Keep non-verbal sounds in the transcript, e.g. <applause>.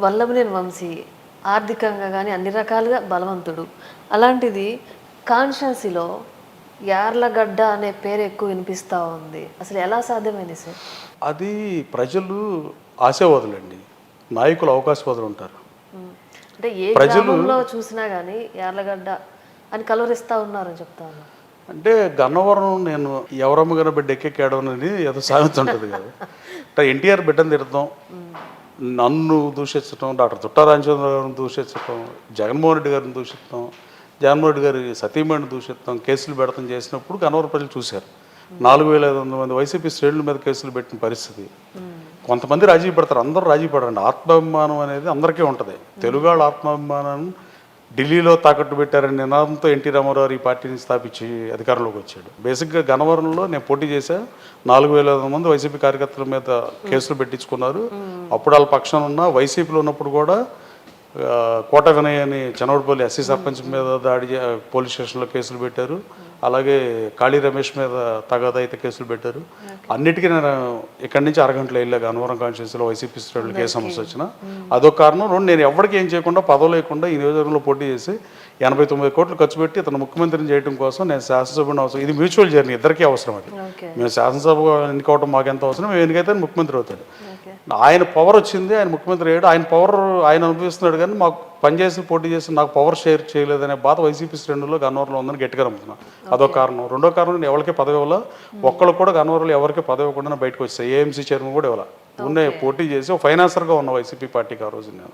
వల్లభనేని వంశీ ఆర్థికంగా కానీ అన్ని రకాలుగా బలవంతుడు. అలాంటిది కాన్షియన్సీలో యార్లగడ్డ అనే పేరు ఎక్కువ వినిపిస్తూ ఉంది. అసలు ఎలా సాధ్యమైంది సార్? అది ప్రజలు ఆశావాదులండి. నాయకులు అవకాశవాదులు ఉంటారు. అంటే ఏ ప్రజలు- గ్రామంలో చూసినా కానీ యార్లగడ్డ అని కలవరిస్తూ ఉన్నారని చెప్తా ఉన్నారు అంటే గన్నవరం నేను ఎవరమ్మ గారి బిడ్డ ఎక్కెక్కాడని ఏదో సామెత ఉంటుంది కదా. <laughs> అంటే ఎన్టీఆర్ బిడ్డను తిడతాం. నన్ను దూషించడం డాక్టర్ తుట్టారామచంద్ర గారిని దూషించడం జగన్మోహన్ రెడ్డి గారిని దూషిస్తాం జగన్మోహన్ రెడ్డి గారి సతీమణిని దూషిస్తాం కేసులు పెడతాం చేసినప్పుడు గన్నవరం ప్రజలు చూశారు. నాలుగు వేల ఐదు వందల మంది వైసీపీ శ్రేణుల మీద కేసులు పెట్టిన పరిస్థితి. కొంతమంది రాజీ పడతారు అందరూ రాజీ పడండి ఆత్మాభిమానం అనేది అందరికీ ఉంటుంది. తెలుగు వాళ్ళ ఆత్మాభిమానం ఢిల్లీలో తాకట్టు పెట్టారని నినాదంతో ఎన్టీ రామారావు ఈ పార్టీని స్థాపించి అధికారంలోకి వచ్చాడు. బేసిక్గా గనవరంలో నేను పోటీ చేశా. నాలుగు వేల ఐదు మంది వైసీపీ కార్యకర్తల మీద కేసులు పెట్టించుకున్నారు. అప్పుడు వాళ్ళ పక్షాన ఉన్న వైసీపీలో ఉన్నప్పుడు కూడా కోట వినయ్ అని చనవడపల్లి ఎస్సీ సర్పంచ్ మీద దాడి పోలీస్ స్టేషన్లో కేసులు పెట్టారు. అలాగే కాళీ రమేష్ మీద తగాదైతే కేసులు పెట్టారు. అన్నిటికీ నేను ఇక్కడి నుంచి అరగంటలో వెళ్ళా గన్నవరం కాన్స్టిట్యూన్సీలో వైసీపీ శ్రేణులకి ఏ సమస్య వచ్చినా అదొక కారణం. రెండు నేను ఎవరికి ఏం చేయకుండా పదవి లేకుండా ఈ నియోజకవర్గంలో పోటీ చేసి ఎనభై తొమ్మిది కోట్లు ఖర్చు పెట్టి ఇతను ముఖ్యమంత్రిని చేయడం కోసం నేను శాసనసభ్యుని అవసరం ఇది మ్యూచువల్ జర్నీ ఇద్దరికీ అవసరం అది. మేము శాసనసభ ఎన్నుకోవడం మాకు ఎంత అవసరం మేము ఎన్నికైతే ముఖ్యమంత్రి అవుతాడు. ఆయన పవర్ వచ్చింది ఆయన ముఖ్యమంత్రి అయ్యాడు. ఆయన పవర్ ఆయన అనుభవిస్తున్నాడు కానీ మాకు పనిచేసి పోటీ చేసి నాకు పవర్ షేర్ చేయలేదనే బాధ వైసీపీ శ్రేణుల్లో గన్నవరంలో ఉందని గట్టిగా నమ్ముతున్నా. అదొక కారణం. రెండో కారణం నేను ఎవరికి పదవి ఇవ్వాల? ఒక్కళ్ళు కూడా గన్నవరంలో ఎవరికి పదవి ఇవ్వకుండా బయటకు వచ్చాయి ఏఎంసీ చైర్మన్ కూడా ఇవ్వాల? ఉన్నే పోటీ చేసి ఒక ఫైనాన్సర్గా ఉన్న వైసీపీ పార్టీకి ఆ రోజు నేను.